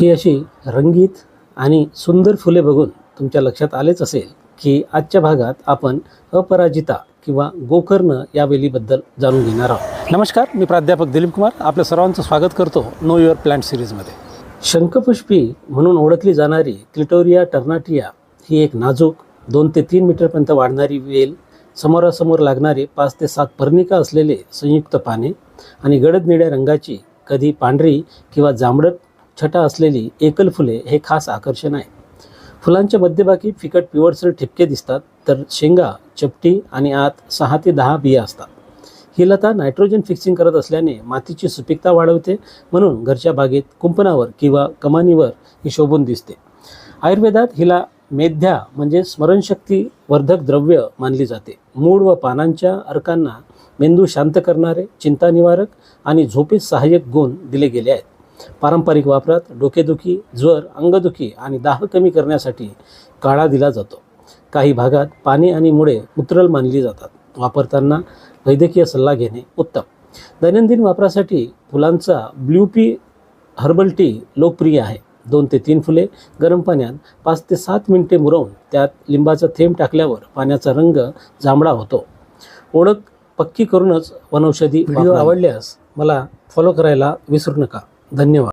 ही अशी रंगीत आणि सुंदर फुले बघून तुमच्या लक्षात आलेच असेल की आजच्या भागात आपण अपराजिता किंवा गोकर्ण या वेलीबद्दल जाणून घेणार आहोत. नमस्कार मी प्राध्यापक दिलीप कुमार. आपल्या सर्वांचं स्वागत करतो नो युअर प्लांट सिरीजमध्ये शंखपुष्पी म्हणून ओळखली जाणारी क्लिटोरिया टर्नाटिया ही एक नाजूक दोन ते तीन मीटरपर्यंत वाढणारी वेल समोरासमोर लागणारे पाच ते सात पर्णिका असलेले संयुक्त पाने आणि गडद निळ्या रंगाची कधी पांढरी किंवा जांभळट छटा असलेली एकल फुले हे खास आकर्षण आहे. फुलांच्या मध्यभागी फिकट पिवळसर ठिपके दिसतात तर शेंगा चपटी आणि आत सहा ते दहा बिया असतात. ही लता नायट्रोजन फिक्सिंग करत असल्याने मातीची सुपीकता वाढवते म्हणून घरच्या बागेत कुंपणावर किंवा कमानीवर ही शोभून दिसते. आयुर्वेदात हिला मेध्या म्हणजे स्मरणशक्ती वर्धक द्रव्य मानली जाते. मूळ व पानांच्या अर्कांना मेंदू शांत करणारे चिंता निवारक आणि झोपेस सहाय्यक गुण दिले गेले आहेत. पारंपरिक वापरात डोकेदुखी ज्वर अंगदुखी आणि दाह कमी करण्यासाठी काळा दिला जातो. काही भागात पाने आणि मुळे उतरल मानली जातात. वापरताना वैद्यकीय सल्ला घेणे उत्तम. दैनंदिन वापरासाठी फुलांचा ब्ल्यू पी हर्बल टी लोकप्रिय आहे. दोन ते तीन फुले गरम पाण्यात पाच ते सात मिनिटे मुरवून त्यात लिंबाचा थेंब टाकल्यावर पाण्याचा रंग जांभळा होतो. ओळख पक्की करूनच वनौषधी व्हिडिओ आवडल्यास मला फॉलो करायला विसरू नका. धन्यवाद.